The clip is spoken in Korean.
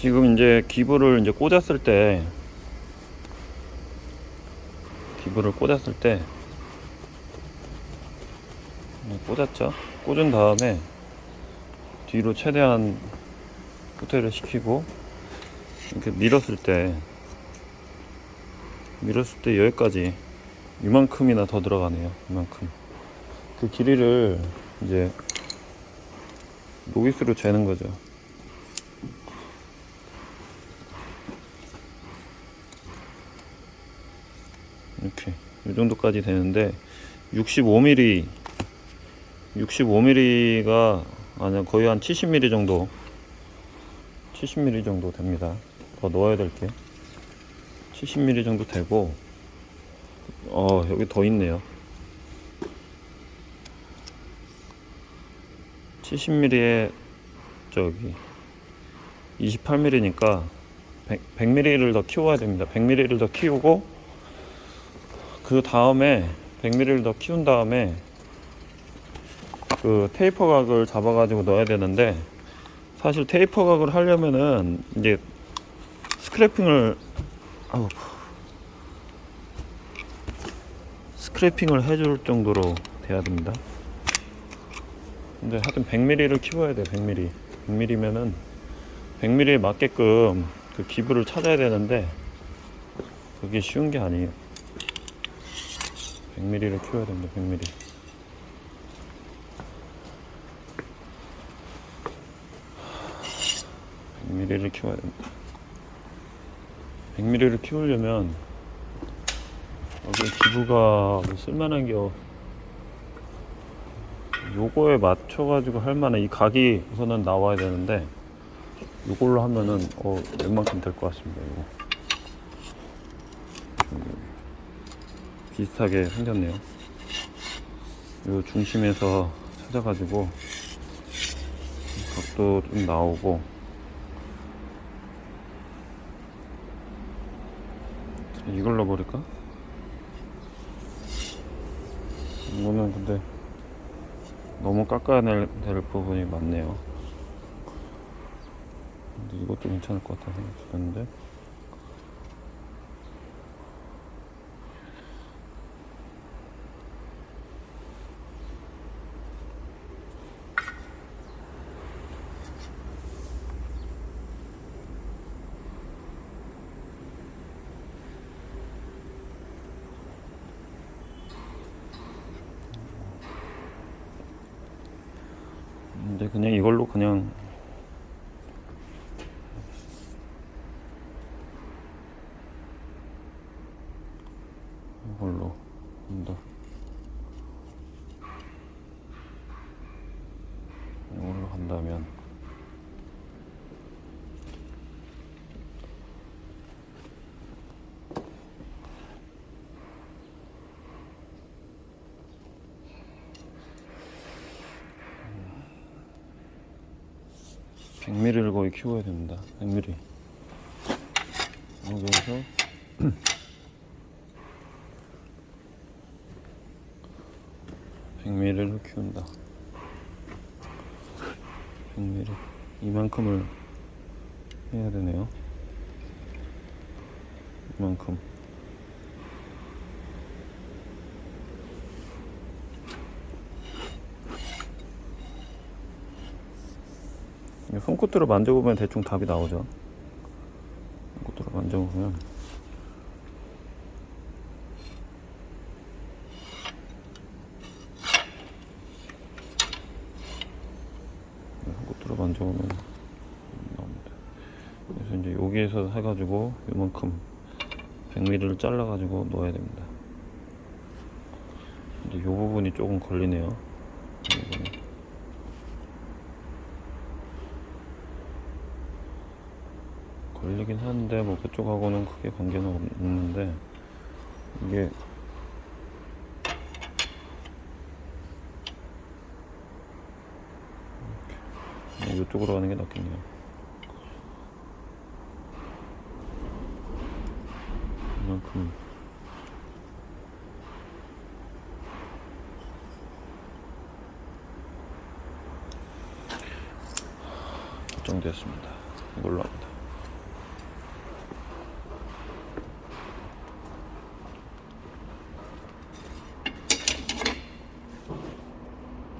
지금 이제 기부를 이제 꽂았을 때 기부를 꽂았을 때 네, 꽂았죠. 꽂은 다음에 뒤로 최대한 후퇴를 시키고 이렇게 밀었을 때 밀었을 때 여기까지 이만큼이나 더 들어가네요. 이만큼. 그 길이를 이제 노기스로 재는 거죠. 이렇게 이 정도까지 되는데 65mm 65mm가 아니야 거의 한 70mm 정도 70mm 정도 됩니다. 더 넣어야 될 게 70mm 정도 되고 어 여기 더 있네요. 70mm에 저기 28mm니까 100, 100mm를 더 키워야 됩니다. 100mm를 더 키우고 그 다음에 100mm를 더 키운 다음에 그 테이퍼 각을 잡아 가지고 넣어야 되는데 사실 테이퍼 각을 하려면은 이제 스크래핑을 아우 스크래핑을 해줄 정도로 돼야 됩니다. 근데 하여튼 100mm를 키워야 돼 100mm 100mm면은 100mm에 맞게끔 그 기부를 찾아야 되는데 그게 쉬운 게 아니에요 100mm를 키워야 됩니다 100mm 미리를 키워야 됩니다. 100mm를 키우려면 여기 기부가 뭐 쓸만한 게 어- 요거에 맞춰가지고 할 만한 이 각이 우선은 나와야 되는데 요걸로 하면은 어 웬만큼 될 것 같습니다. 음, 비슷하게 생겼네요. 요 중심에서 찾아가지고 각도 좀 나오고 이걸 넣어버릴까? 이거는 근데 너무 깎아낼 될 부분이 많네요. 근데 이것도 괜찮을 것 같다 생각이 드는데 근데 그냥 이걸로 그냥 이걸로 한다. 이걸로 한다면 백미리를 거의 키워야 됩니다. 100mm. 여기서 백미리를 키운다. 100mm. 이만큼을 해야 되네요. 이만큼. 손끝으로 만져보면 대충 답이 나오죠. 손끝으로 만져보면 손끝으로 만져보면 나옵니다. 그래서 이제 여기에서 해가지고 이만큼 100mm를 잘라가지고 넣어야 됩니다. 근데 이 부분이 조금 걸리네요. 걸리긴 하는데 뭐 그쪽하고는 크게 관계는 없는데 이게 이쪽으로 가는 게 낫겠네요. 이만큼 결정됐습니다. 이걸로 합니다.